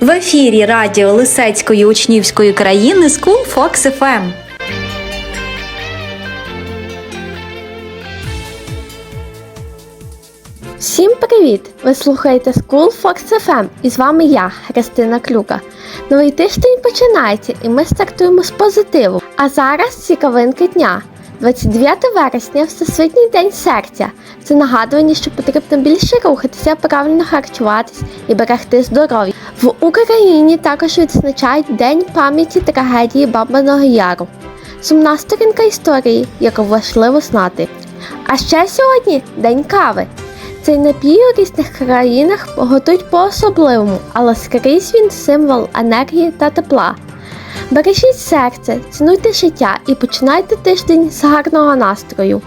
В ефірі радіо Лисецької учнівської країни School Fox FM. Всім привіт! Ви слухаєте School Fox FM і з вами я, Христина Клюка. Новий тиждень починається і ми стартуємо з позитиву. А зараз цікавинки дня. 29 вересня Всесвітній день серця. Це нагадування, що потрібно більше рухатися, правильно харчуватись і берегти здоров'я. В Україні також відзначають День пам'яті трагедії Бабиного Яру. Сумна сторінка історії, яку важливо знати. А ще сьогодні День кави. Цей напій у різних країнах готують по-особливому, але скрізь він символ енергії та тепла. Бережіть серце, цінуйте життя і починайте тиждень з гарного настрою.